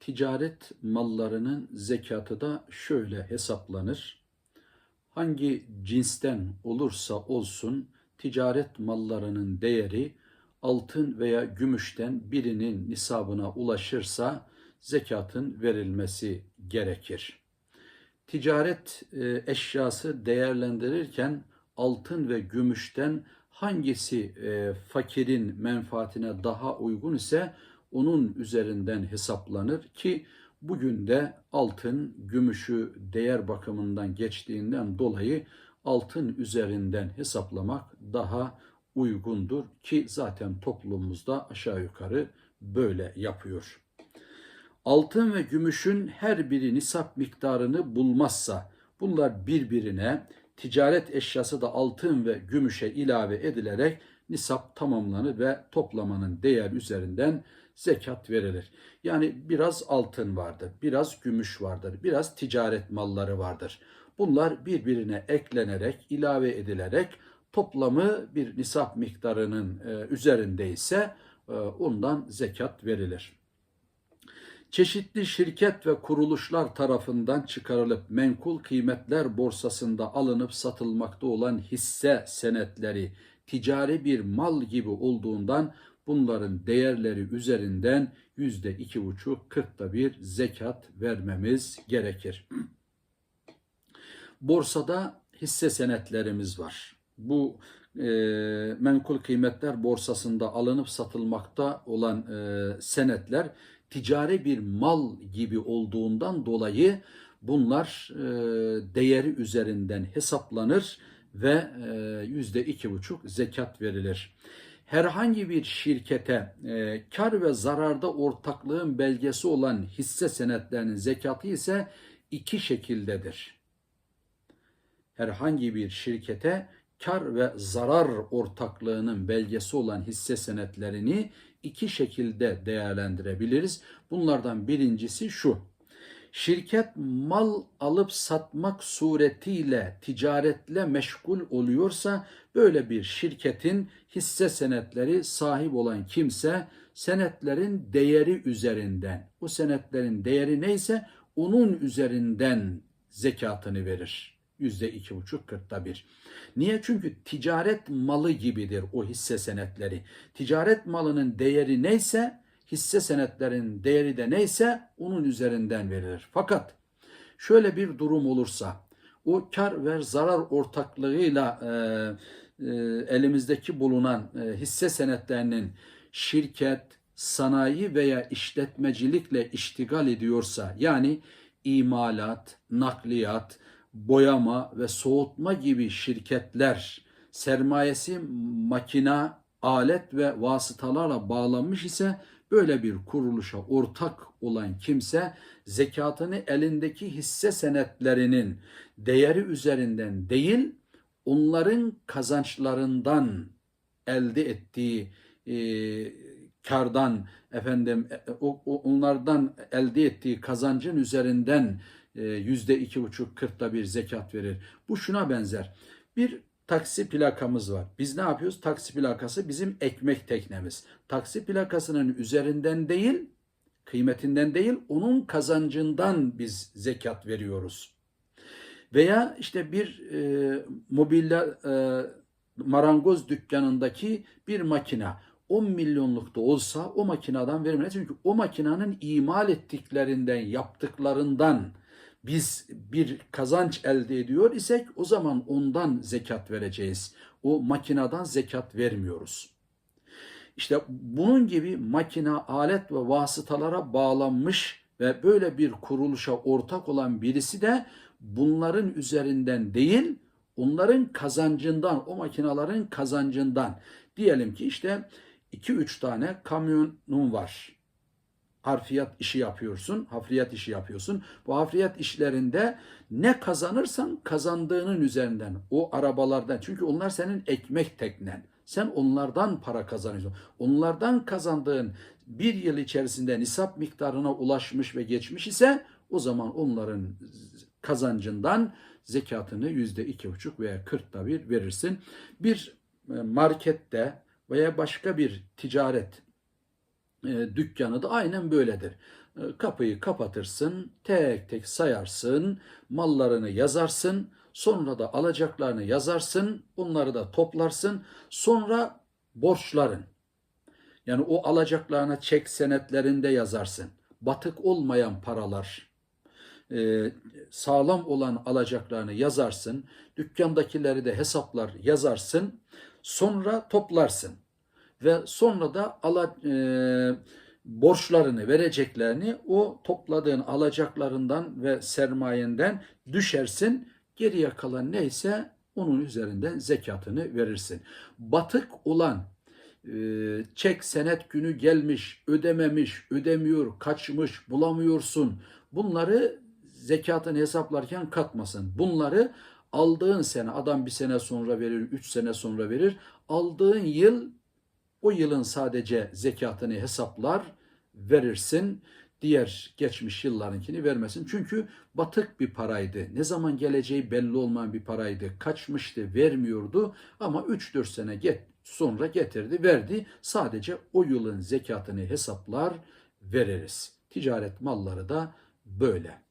Ticaret mallarının zekatı da şöyle hesaplanır. Hangi cinsten olursa olsun ticaret mallarının değeri altın veya gümüşten birinin nisabına ulaşırsa zekatın verilmesi gerekir. Ticaret e, eşyası değerlendirirken altın ve gümüşten hangisi e, fakirin menfaatine daha uygun ise onun üzerinden hesaplanır ki bugün de altın gümüşü değer bakımından geçtiğinden dolayı altın üzerinden hesaplamak daha uygundur ki zaten toplumumuzda aşağı yukarı böyle yapıyor. Altın ve gümüşün her biri nisap miktarını bulmazsa bunlar birbirine ticaret eşyası da altın ve gümüşe ilave edilerek nisap tamamlanır ve toplamanın değer üzerinden zekat verilir. Yani biraz altın vardır, biraz gümüş vardır, biraz ticaret malları vardır. Bunlar birbirine eklenerek, ilave edilerek toplamı bir nisap miktarının e, üzerinde ise e, ondan zekat verilir. Çeşitli şirket ve kuruluşlar tarafından çıkarılıp menkul kıymetler borsasında alınıp satılmakta olan hisse senetleri ticari bir mal gibi olduğundan bunların değerleri üzerinden yüzde iki buçuk, kırkta bir zekat vermemiz gerekir. Borsada hisse senetlerimiz var. Bu e, menkul kıymetler borsasında alınıp satılmakta olan e, senetler ticari bir mal gibi olduğundan dolayı bunlar e, değeri üzerinden hesaplanır ve e, yüzde iki buçuk zekat verilir. Herhangi bir şirkete e, kar ve zararda ortaklığın belgesi olan hisse senetlerinin zekatı ise iki şekildedir. Herhangi bir şirkete kar ve zarar ortaklığının belgesi olan hisse senetlerini iki şekilde değerlendirebiliriz. Bunlardan birincisi şu. Şirket mal alıp satmak suretiyle ticaretle meşgul oluyorsa böyle bir şirketin hisse senetleri sahip olan kimse senetlerin değeri üzerinden, o senetlerin değeri neyse onun üzerinden zekatını verir. Yüzde iki buçuk, kırkta bir. Niye? Çünkü ticaret malı gibidir o hisse senetleri. Ticaret malının değeri neyse hisse senetlerin değeri de neyse onun üzerinden verilir. Fakat şöyle bir durum olursa o kar ve zarar ortaklığıyla e, e, elimizdeki bulunan e, hisse senetlerinin şirket, sanayi veya işletmecilikle iştigal ediyorsa yani imalat, nakliyat, boyama ve soğutma gibi şirketler sermayesi makina, alet ve vasıtalarla bağlanmış ise böyle bir kuruluşa ortak olan kimse zekatını elindeki hisse senetlerinin değeri üzerinden değil onların kazançlarından elde ettiği e, kardan efendim e, o, o, onlardan elde ettiği kazancın üzerinden e, yüzde iki buçuk kırkta bir zekat verir. Bu şuna benzer. Bir taksi plakamız var. Biz ne yapıyoruz? Taksi plakası bizim ekmek teknemiz. Taksi plakasının üzerinden değil, kıymetinden değil, onun kazancından biz zekat veriyoruz. Veya işte bir e, mobilya e, marangoz dükkanındaki bir makina 10 milyonluk da olsa o makineden verilmez. Çünkü o makinenin imal ettiklerinden, yaptıklarından biz bir kazanç elde ediyor isek o zaman ondan zekat vereceğiz. O makineden zekat vermiyoruz. İşte bunun gibi makine, alet ve vasıtalara bağlanmış ve böyle bir kuruluşa ortak olan birisi de bunların üzerinden değil, onların kazancından, o makinelerin kazancından. Diyelim ki işte 2-3 tane kamyonun var harfiyat işi yapıyorsun, hafriyat işi yapıyorsun. Bu hafriyat işlerinde ne kazanırsan kazandığının üzerinden o arabalardan çünkü onlar senin ekmek teknen. Sen onlardan para kazanıyorsun. Onlardan kazandığın bir yıl içerisinde nisap miktarına ulaşmış ve geçmiş ise o zaman onların kazancından zekatını yüzde iki buçuk veya kırkta bir verirsin. Bir e, markette veya başka bir ticaret dükkanı da aynen böyledir. E, Kapıyı kapatırsın, tek tek sayarsın, mallarını yazarsın, sonra da alacaklarını yazarsın, bunları da toplarsın. Sonra borçların, yani o alacaklarına çek senetlerinde yazarsın. Batık olmayan paralar, e, sağlam olan alacaklarını yazarsın. Dükkandakileri de hesaplar yazarsın. Sonra toplarsın. Ve sonra da ala, e, borçlarını vereceklerini o topladığın alacaklarından ve sermayenden düşersin. Geriye kalan neyse onun üzerinden zekatını verirsin. Batık olan e, çek senet günü gelmiş, ödememiş, ödemiyor, kaçmış, bulamıyorsun. Bunları zekatını hesaplarken katmasın. Bunları aldığın sene, adam bir sene sonra verir, üç sene sonra verir. Aldığın yıl o yılın sadece zekatını hesaplar, verirsin. Diğer geçmiş yıllarınkini vermesin. Çünkü batık bir paraydı. Ne zaman geleceği belli olmayan bir paraydı. Kaçmıştı, vermiyordu ama 3-4 sene get sonra getirdi, verdi. Sadece o yılın zekatını hesaplar, veririz. Ticaret malları da böyle.